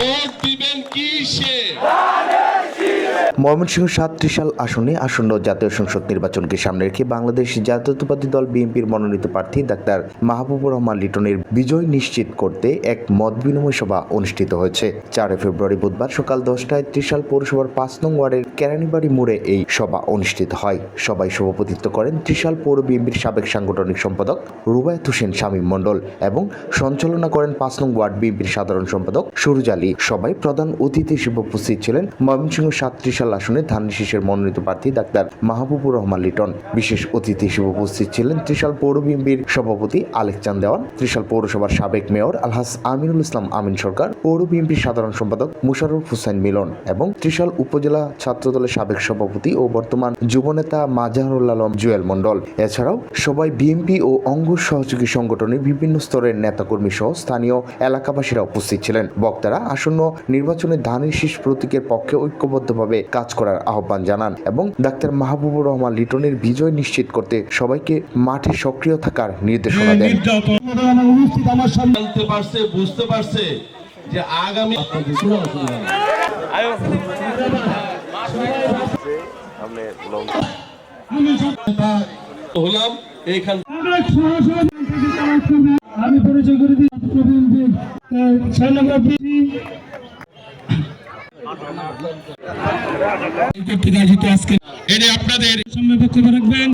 Vote দিবেন কিসে ময়মনসিংহ সাত ত্রিশাল আসনে আসন্ন জাতীয় সংসদ নির্বাচনকে সামনে রেখে বাংলাদেশ জাতীয়তাবাদী দল বিএনপির মনোনীত প্রার্থী ডাক্তার মাহবুবুর রহমান লিটনের বিজয় নিশ্চিত করতে এক মত বিনিময় সভা অনুষ্ঠিত হয়েছে। চারই ফেব্রুয়ারি বুধবার সকাল দশটায় ত্রিশাল পৌরসভার পাঁচ নং ওয়ার্ডের কেরানীবাড়ি মোড়ে এই সভা অনুষ্ঠিত হয়। সবাই সভাপতিত্ব করেন ত্রিশাল পৌর বিএনপির সাবেক সাংগঠনিক সম্পাদক রুবায়ত হোসেন শামীম মণ্ডল এবং সঞ্চালনা করেন পাঁচ নং ওয়ার্ড বিএনপির সাধারণ সম্পাদক সুরজ আলী। সবাই প্রধান অতিথি হিসেবে উপস্থিত ছিলেন ময়মনসিংহ সাত ত্রিশাল আসনে ধান শীষের মনোনীত প্রার্থী ডাক্তার মাহবুবুর রহমান লিটন। বিশেষ অতিথি হিসেবে উপস্থিত ছিলেন ত্রিশাল পৌর বিএনপির সভাপতি আলেক চান দেওয়ান ত্রিশাল পৌরসভার সাবেক মেয়র আলহাস আমিনুল ইসলাম আমিন সরকার, পৌর বিএনপির সাধারণ সম্পাদক মুশাররফ হুসাইন মিলন এবং ত্রিশাল উপজেলা ছাত্রদলের সাবেক সভাপতি ও বর্তমান যুবনেতা মাজাহরুল আলম জুয়েল মণ্ডল। এছাড়াও সবাই বিএনপি ও অঙ্গ সহযোগী সংগঠনের বিভিন্ন স্তরের নেতাকর্মী সহ স্থানীয় এলাকাবাসীরা উপস্থিত ছিলেন। বক্তারা আসন্ন নির্বাচনে ধানের শীষ প্রতীকের পক্ষে ঐক্যবদ্ধভাবে কাজ করার আহ্বান জানান এবং ডাক্তার মাহবুবুর রহমান লিটনের বিজয় নিশ্চিত করতে সবাইকে মাঠে সক্রিয় থাকার নির্দেশনা দেন। নির্যাতন আমার উপস্থিত আমার সামনে জানতে পারছে বুঝতে পারছে যে আগামী আমি হলাম এইখান আমি পরিচয় করে দিই ছয় নম্বর আজকে এটা আপনাদের সামনে বক্তব্য রাখবেন।